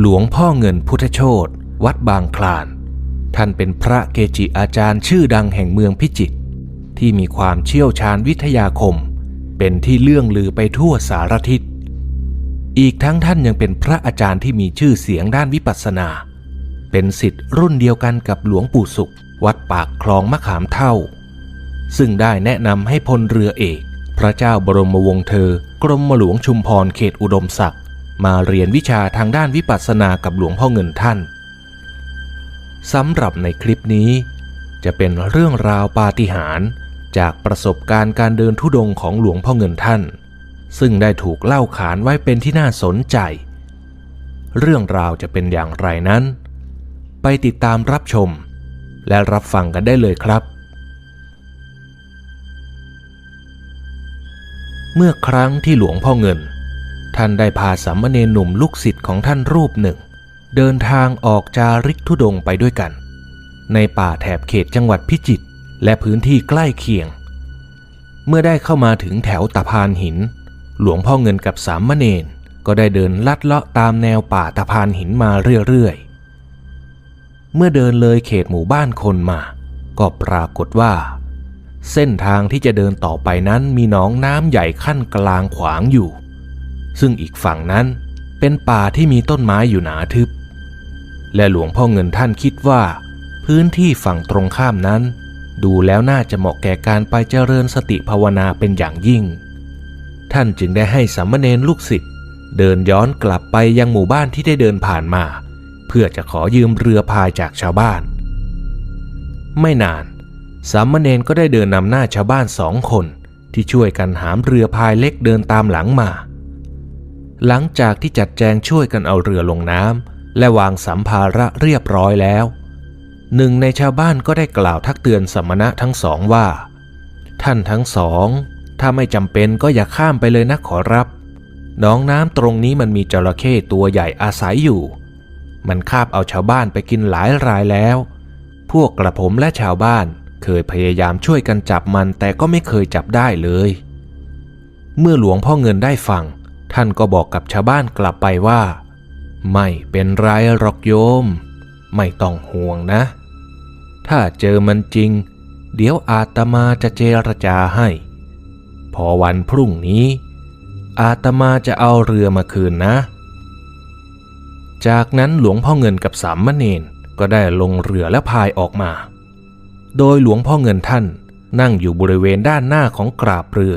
หลวงพ่อเงินพุทธโชตวัดบางคลาน ท่านเป็นพระเกจิอาจารย์ชื่อดังแห่งเมืองพิจิตรที่มีความเชี่ยวชาญวิทยาคม เป็นที่เลื่องลือไปทั่วสารทิศ อีกทั้งท่านยังเป็นพระอาจารย์ที่มีชื่อเสียงด้านวิปัสสนา เป็นสิทธิ์รุ่นเดียวกันกับหลวงปู่สุข วัดปากคลองมะขามเท่า ซึ่งได้แนะนำให้พลเรือเอก พระเจ้าบรมวงศ์เธอ กรมหลวงชุมพรเขตอุดมศักดิ์ มาเรียนวิชาทางด้านวิปัสสนากับหลวงพ่อเงินท่านสำหรับในคลิปนี้ จะเป็นเรื่องราวปาฏิหาริย์จากประสบการณ์การเดินทุดงค์ของหลวงพ่อเงินท่าน ซึ่งได้ถูกเล่าขานไว้เป็นที่น่าสนใจ เรื่องราวจะเป็นอย่างไรนั้น ไปติดตามรับชม และรับฟังกันได้เลยครับ เมื่อครั้งที่หลวงพ่อเงิน ท่านได้พาสามเณรหนุ่มลูกศิษย์ของท่านรูปหนึ่ง เดินทางออกจาริกทุดงไปด้วยกัน ในป่าแถบเขตจังหวัดพิจิตรและพื้นที่ใกล้เคียง เมื่อได้เข้ามาถึงแถวตะพานหิน หลวงพ่อเงินกับสามเณรก็ได้เดินลัดเลาะตามแนวป่าตะพานหินมาเรื่อยๆ เมื่อเดินเลยเขตหมู่บ้านคนมา ก็ปรากฏว่า เส้นทางที่จะเดินต่อไปนั้นมีหนองน้ำใหญ่ขั้นกลางขวางอยู่ ซึ่งอีกฝั่งนั้นเป็นป่าที่มีต้นไม้อยู่หนาทึบ และหลวงพ่อเงินท่านคิดว่า พื้นที่ฝั่งตรงข้ามนั้น ดูแล้วน่าจะเหมาะแก่การไปเจริญสติภาวนาเป็นอย่างยิ่ง ท่านจึงได้ให้สามเณรลูกศิษย์เดินย้อนกลับไปยังหมู่บ้านที่ได้เดินผ่านมา เพื่อจะขอยืมเรือพายจากชาวบ้าน ไม่นาน สามเณรก็ได้เดินนำหน้าชาวบ้านสองคนที่ช่วยกันหามเรือพายเล็กเดินตามหลังมา หลังจากที่จัดแจงช่วยกันเอาเรือลงน้ำและวางสัมภาระเรียบร้อยแล้ว หนึ่งในชาวบ้านก็ได้กล่าวทักเตือนสมณะทั้งสองว่า ท่านทั้งสอง ถ้าไม่จำเป็นก็อย่าข้ามไปเลยนะขอรับหน้องน้ำตรงนี้มันมีจระเข้ตัวใหญ่อาศัยอยู่ มันคาบเอาชาวบ้านไปกินหลายรายแล้ว พวกกระผมและชาวบ้านเคยพยายามช่วยกันจับมันแต่ก็ไม่เคยจับได้เลย เมื่อหลวงพ่อเงินได้ฟัง ท่านก็บอกกับชาวบ้านกลับไปว่า ไม่เป็นไรหรอกโยม ไม่ต้องห่วงนะ ถ้าเจอมันจริง เดี๋ยวอาตมาจะเจรจาให้ พอวันพรุ่งนี้ อาตมาจะเอาเรือมาคืนนะ จากนั้นหลวงพ่อเงินกับสามเณรก็ได้ลงเรือและพายออกมา โดยหลวงพ่อเงินท่านนั่งอยู่บริเวณด้านหน้าของกราบเรือ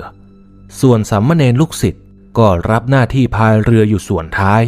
ส่วนสามเณรลูกศิษย์ ก็รับหน้าที่พายเรืออยู่ส่วนท้าย